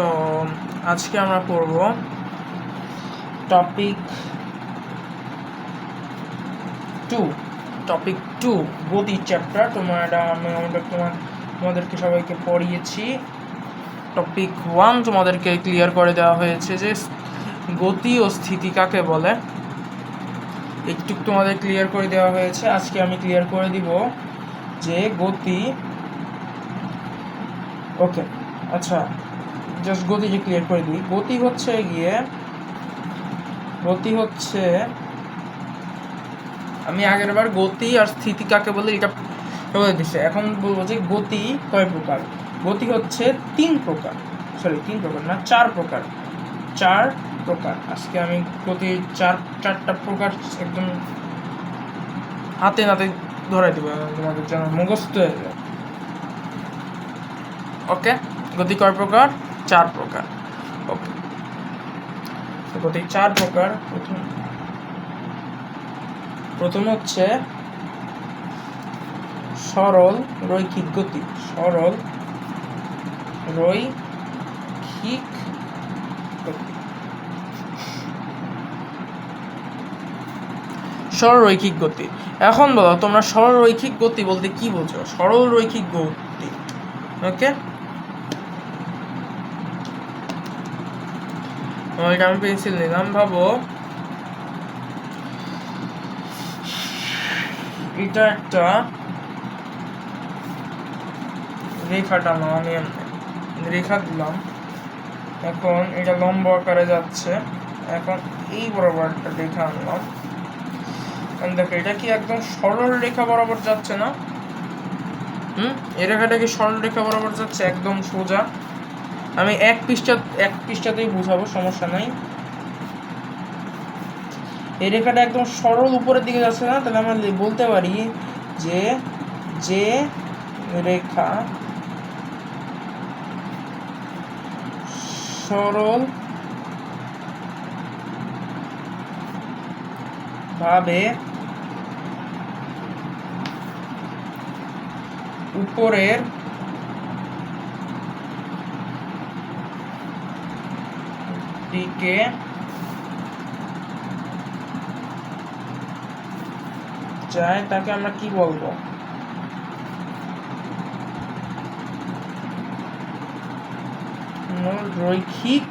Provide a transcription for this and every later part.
তো আজকে আমরা পড়ব টপিক টু টপিক টু গতি চ্যাপ্টার তোমার আমাদের তোমার, তোমাদেরকে সবাইকে পড়িয়েছি। টপিক ওয়ান তোমাদেরকে ক্লিয়ার করে দেওয়া হয়েছে যে গতি ও স্থিতি কাকে বলে। একটু তোমাদের ক্লিয়ার করে দেওয়া হয়েছে। আজকে আমি ক্লিয়ার করে দিব যে গতি ওকে আচ্ছা। জাস্ট গতি যে ক্লিয়ার করে দিই গতি হচ্ছে গিয়ে, গতি হচ্ছে, আমি আগের বার গতি আর স্থিতি কাকে বলে এটা বলে দিচ্ছে এখন বলব যে গতি কয় প্রকার? গতি হচ্ছে তিন প্রকার। সরি তিন প্রকার না, চার প্রকার। চার প্রকার। আজকে আমি গতি চার, চারটা প্রকার একদম হাতে নাতে ধরাই দেবো, তোমাদের যেন মুখস্থ হয়ে যায়। ওকে গতি কয় প্রকার? চার প্রকার। ওকে গতি চার প্রকার প্রথম প্রথম হচ্ছে সরল রৈখিক গতি। সরল রৈখিক গতি। সরল রৈখিক গতি। এখন বলো, তোমরা সরল রৈখিক গতি বলতে কি বোঝো সরল রৈখিক গতি। ওকে এটা আমি পেন্সিল নিলাম, ভাবো। এটা একটা রেখা টানো, আমি রেখা দিলাম। এখন এটা লম্বা আকারে যাচ্ছে। এখন এই বরাবর একটা রেখা আনলাম। দেখো, এটা কি একদম সরল রেখা বরাবর যাচ্ছে না? হুম? এই রেখাটা কি সরল রেখা বরাবর যাচ্ছে? একদম সোজা। আমি এক পৃষ্ঠা, এক পৃষ্ঠাতেই বুঝাবো, সমস্যা নাই। এই রেখাটা একদম সরল উপরের দিকে যাচ্ছে না? তাহলে আমরা বলতে পারি যে যে রেখা সরল ভাবে উপরের দিকে যায় তাকে আমরা কি বলব? রৈখিক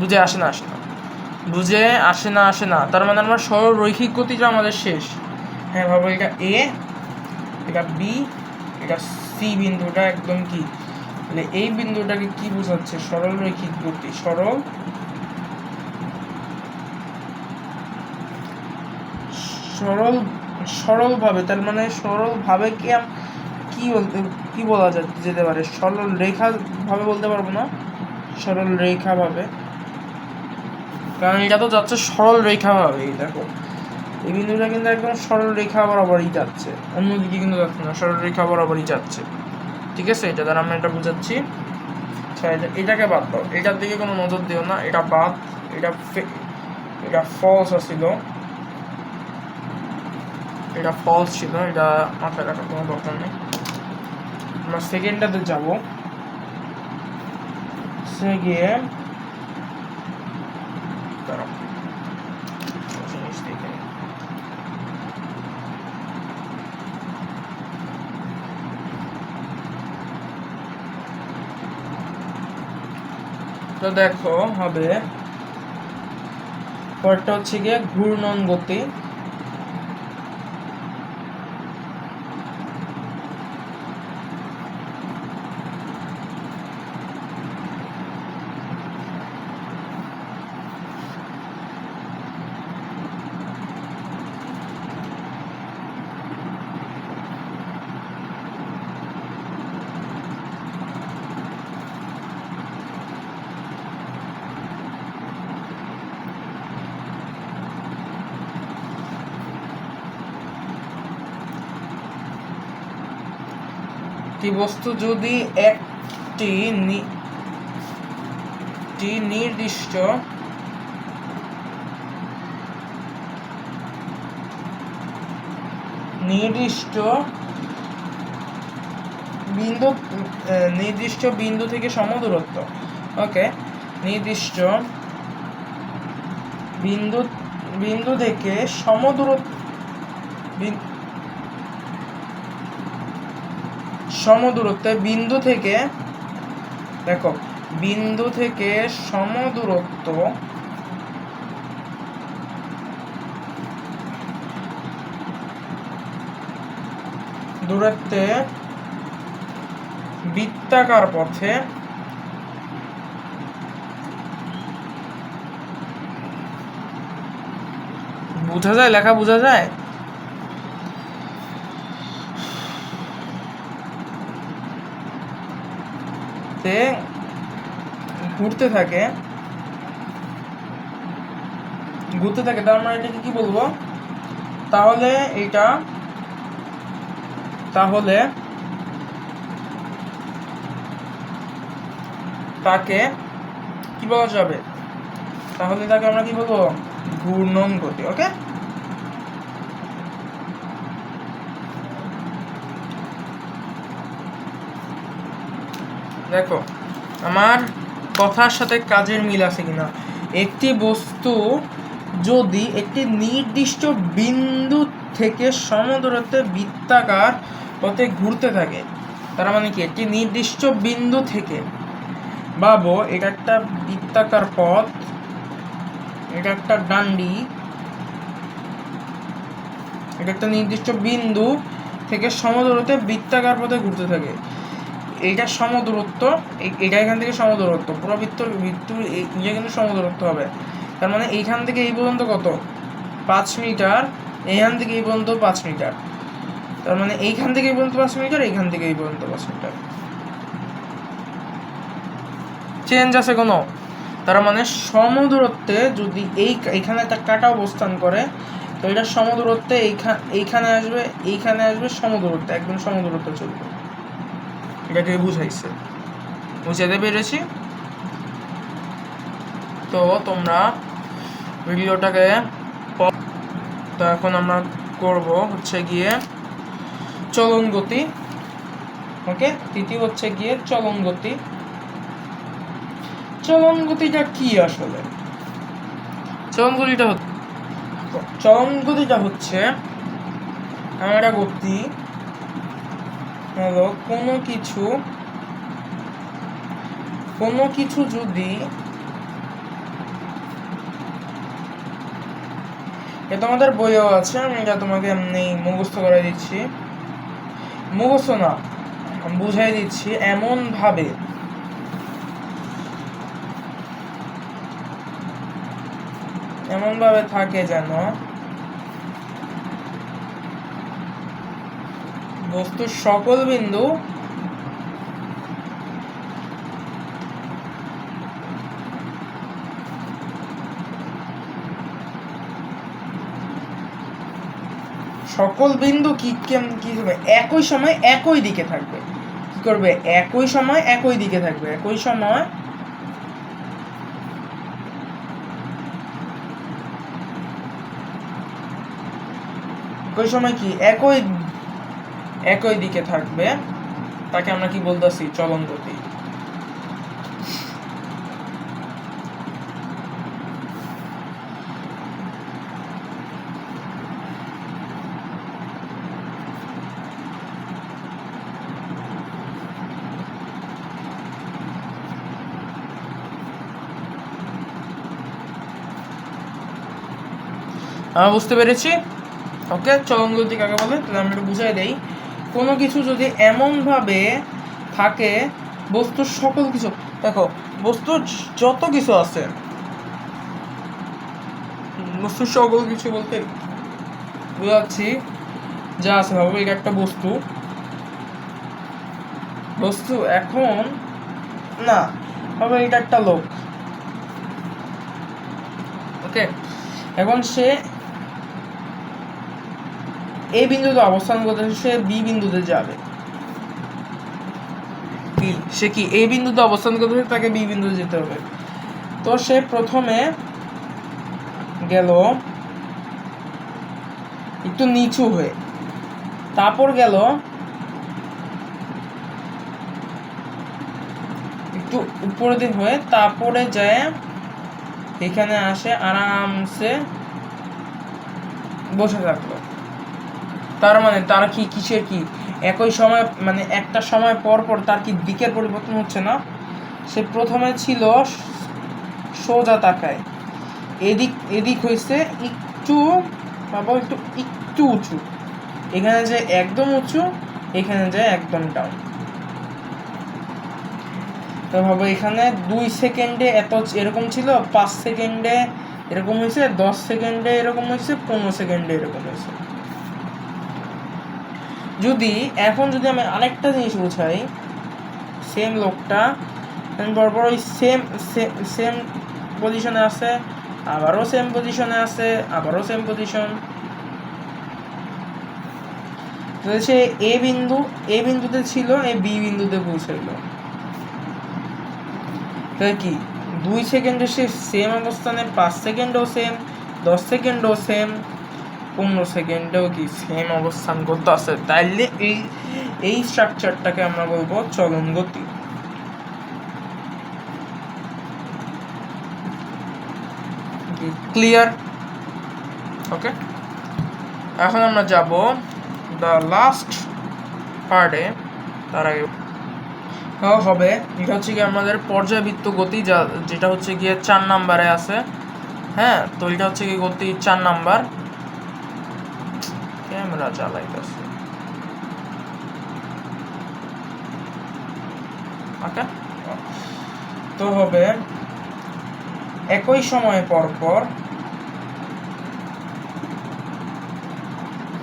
বুঝে আসে না আসে না। বুঝে আসে না আসে না। তার মানে আমার সরল রৈখিক গতিটা আমাদের শেষ। হ্যাঁ ভাবো এটা এ এটা বি এটা সি বিন্দুটা একদম কি? তাহলে এই বিন্দুটাকে কি বোঝাচ্ছে? সরল রৈখিক গতি। সরল সরল সরলভাবে তার মানে সরলভাবে কি কি বলতে কি বলা যেতে পারে? সরল রেখা ভাবে বলতে পারব না? সরল রেখা ভাবে। কারণ এটা তো যাচ্ছে সরল রেখা ভাবে, এই দেখো। এই বিন্দুটা কিন্তু একদম সরল রেখা বরাবরই যাচ্ছে। অন্যদিকে কিন্তু যাচ্ছে না, সরল রেখা বরাবরই যাচ্ছে। ঠিক আছে? এটা দ্বারা আমরা এটা বুঝাচ্ছি। আচ্ছা এটা- এটাকে বাদ দাও। এটার দিকে কোনো নজর দিও না। এটা বাদ, এটা এটা ফলস ছিল এটা ফলস ছিল। এটা মাথায় রাখার কোনো দরকার নেই। আমরা সেকেন্ডটাতে যাব। সে গিয়ে দাঁড়াও, জিনিস দেখে নিই। তো দেখো হবে। পরটা হচ্ছে গিয়ে ঘূর্ণন গতি একটি বস্তু যদি একটি নির্দিষ্ট নির্দিষ্ট বিন্দু নির্দিষ্ট বিন্দু থেকে সমদূরত্ব, ওকে? নির্দিষ্ট বিন্দু বিন্দু থেকে সমদূরত্ব সমদূরত্বে বিন্দু থেকে, দেখো, বিন্দু থেকে সমদূরত্ব দূরত্বে বৃত্তাকার পথে বোঝা যায়? লেখা বোঝা যায়? তে ঘুরতে থাকে। ঘুরতে থাকে, তার মানে এটাকে কি বলব? তাহলে এটা তাহলে তাকে কি বলা যাবে? তাহলে তাকে আমরা কি বলব? ঘূর্ণন গতি ওকে দেখো, আমার কথার সাথে কাজের মিল আছে কিনা? একটি বস্তু যদি একটি নির্দিষ্ট বিন্দু থেকে সমদূরত্বে বৃত্তাকার পথে ঘুরতে থাকে, তার মানে কি? একটি নির্দিষ্ট বিন্দু থেকে। ভাবো, এটা একটা বৃত্তাকার পথ, এটা একটা ডান্ডি, এটা একটা নির্দিষ্ট বিন্দু থেকে সমদূরত্বে বৃত্তাকার পথে ঘুরতে থাকে। এইটা সমদূরত্ব এটা এখান থেকে সমদূরত্ব, পুরো এই- ইয়ে কিন্তু সমদূরত্ব হবে। তার মানে এইখান থেকে এই পর্যন্ত কত? পাঁচ মিটার, এইখান থেকে এই পর্যন্ত পাঁচ মিটার। তার মানে এইখান থেকে এই পর্যন্ত পাঁচ মিটার, এইখান থেকে এই পর্যন্ত পাঁচ মিটার। চেঞ্জ আছে কোনো? তার মানে সমদূরত্বে যদি এই এইখানে একটা কাটা অবস্থান করে, তো এটা সমদূরত্বে এইখান এইখানে আসবে এইখানে আসবে সমদূরত্বে, একদম সমদূরত্ব চলবে। এটাকে বুঝাইছে। বুঝাতে পেরেছি? তো তোমরা ভিডিওটাকে তো এখন আমরা করব হচ্ছে গিয়ে চলন গতি। ওকে? তৃতীয় হচ্ছে গিয়ে চলন গতি। চলন গতিটা কি আসলে? চলন গতিটা হচ্ছে চলন গতিটা হচ্ছে এমন একটা গতি হলো কোনো কিছু কোনো কিছু যদি এটা আমাদের বইও আছে, আমি এটা তোমাকে এমনি মুখস্থ করে দিচ্ছি। মুখস্থ না বুঝাই দিচ্ছি এমন ভাবে এমন ভাবে থাকে যেন বস্তুর সকল বিন্দু। সকল বিন্দু কি কি হবে? একই সময় একই দিকে থাকবে। কি করবে? একই সময় একই দিকে থাকবে। একই সময় একই সময় কি? একই একই দিকে থাকবে, তাকে আমরা কি বলতেছি? চলন গতি। আমরা বুঝতে পেরেছি? ওকে, চলন গতি কাকে বলে? তাহলে আমি একটু বুঝাই দেই। কোনো কিছু যদি এমনভাবে থাকে, বস্তুর সকল কিছু, দেখো, বস্তুর যত কিছু আছে, বস্তুর সকল কিছু বলতে বোঝাচ্ছি, যা আছে, ভাবো, এটা একটা বস্তু। বস্তু এখন, না, ভাবো, এটা একটা লোক। ওকে? এখন সে এই বিন্দুতে অবস্থান করতে সে বি বিন্দুতে যাবে। সে কি এই বিন্দুতে অবস্থান করতে তাকে বি বিন্দুতে যেতে হবে। তো সে প্রথমে গেল একটু নিচু হয়ে, তারপর গেল একটু উপরে দিয়ে হয়ে, তারপরে যায় এখানে আসে আরামসে বসে থাকল। তার মানে তার কি কিসের কি? একই সময় মানে একটা সময় পর পর তার কি দিকের পরিবর্তন হচ্ছে না? সে প্রথমে ছিল সোজা তাকায়। এদিক এদিক হয়েছে একটু, বাবা একটু একটু উঁচু। এখানে যে একদম উঁচু, এখানে যে একদম ডাউন। তো ভাবো এখানে দুই সেকেন্ডে এত এরকম ছিল, পাঁচ সেকেন্ডে এরকম হয়েছে দশ সেকেন্ডে এরকম হয়েছে পনেরো সেকেন্ডে এরকম হয়েছে যদি এখন যদি আমি আরেকটা জিনিস বোঝাই সেম লোকটা পরপর ওই সেম সেম পজিশনে আছে, আবারও সেম পজিশনে আছে, আবারও সেম পজিশন সে এ বিন্দু, এ বিন্দুতে ছিল, এ বি বিন্দুতে পৌঁছাইলো। তাহলে কি? দুই সেকেন্ডে সে সেম অবস্থানে, পাঁচ সেকেন্ডও সেম দশ সেকেন্ডও সেম পনেরো সেকেন্ডেও কি সেম অবস্থান করতে আছে তাইলে এই এই স্ট্রাকচারটাকে আমরা বলব চলন গতি ক্লিয়ার ওকে এখন আমরা যাব দ্য লাস্ট পার্টে তার আগে। হবে, এটা হচ্ছে কি আমাদের পর্যায়বৃত্ত গতি, যা, যেটা হচ্ছে গিয়ে চার নাম্বারে আছে। হ্যাঁ তো এটা হচ্ছে কি গতি চার নাম্বার। ক্যামেরা চালাইতেছে তো হবে একই সময় পর পর।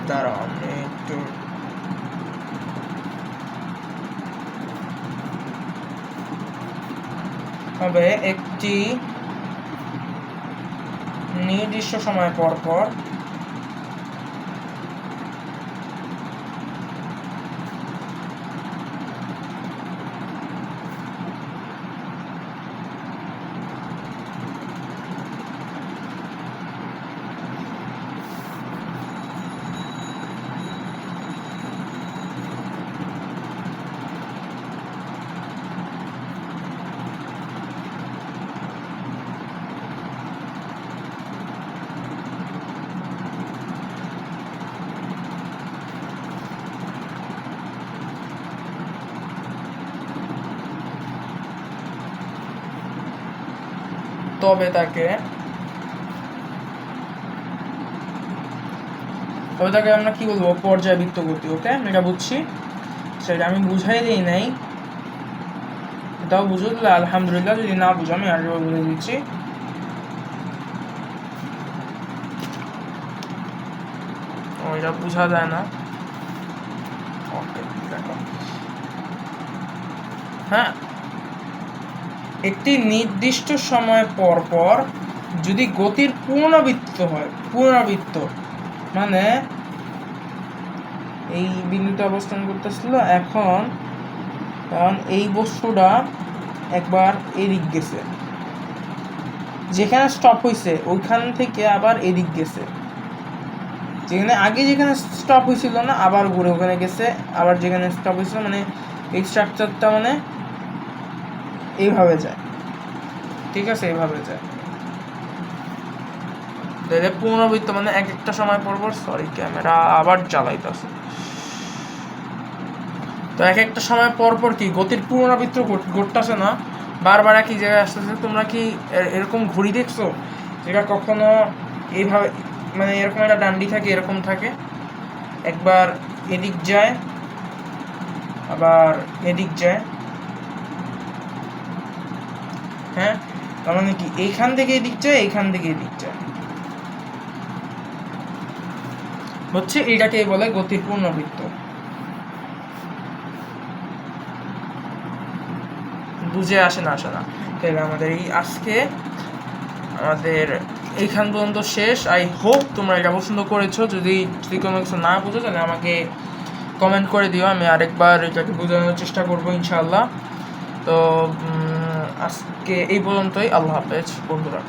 দাঁড়াও, আমি একটু হবে একটি নির্দিষ্ট সময় পর পর তবে তাকে। তবে তাকে আমরা কি বলব? পর্যায়বৃত্ত গতি ওকে? এটা বুঝছি। সেটা আমি বুঝাই দিই নাই। এটাও বুঝো, তাহলে আলহামদুলিল্লাহ যদি না বুঝো, আমি আগে বলে দিচ্ছি। এটা বোঝা যায় না। ওকে হ্যাঁ একটি নির্দিষ্ট সময় পর পর যদি গতির পুনরাবৃত্ত হয়, পুনরাবৃত্ত মানে এই বিন্দুতে অবস্থান করতেছিল এখন, কারণ এই বস্তুটা একবার এদিক গেছে। যেখানে স্টপ হয়েছে ওইখান থেকে আবার এদিক গেছে। যেখানে আগে যেখানে স্টপ হয়েছিল না, আবার ঘুরে ওখানে গেছে, আবার যেখানে স্টপ হয়েছিল মানে এই স্ট্রাকচারটা মানে এইভাবে যায়। ঠিক আছে, এইভাবে যায়। তাহলে পুনরাবৃত্ত মানে এক একটা সময় পর পর সরি ক্যামেরা আবার জ্বালাইতেছে। তো এক একটা সময় পর পর কি, গতির পুনরাবৃত্ত ঘটতেছে না? বারবার একই জায়গায় আসতেছে, তোমরা কি এরকম ঘড়ি দেখছ? যেটা কখনো এইভাবে মানে এরকম একটা ডান্ডি থাকে, এরকম থাকে। একবার এদিক যায়, আবার এদিক যায়। হ্যাঁ? তার মানে কি? এইখান থেকে এদিক যায় এইখান থেকে এদিক যায় হচ্ছে এটাকে বলে গতির পূর্ণবৃত্ত বুঝে আসে না আসে না। তাহলে আমাদের এই আজকে আমাদের এইখান পর্যন্ত শেষ। আই হোপ তোমরা এটা পছন্দ করেছ। যদি যদি কোনো কিছু না বুঝো তাহলে আমাকে কমেন্ট করে দিও। আমি আরেকবার এটাকে বোঝানোর চেষ্টা করব, ইনশাআল্লাহ। তো আজকে এই পর্যন্তই। আল্লাহ হাফেজ বন্ধুরা।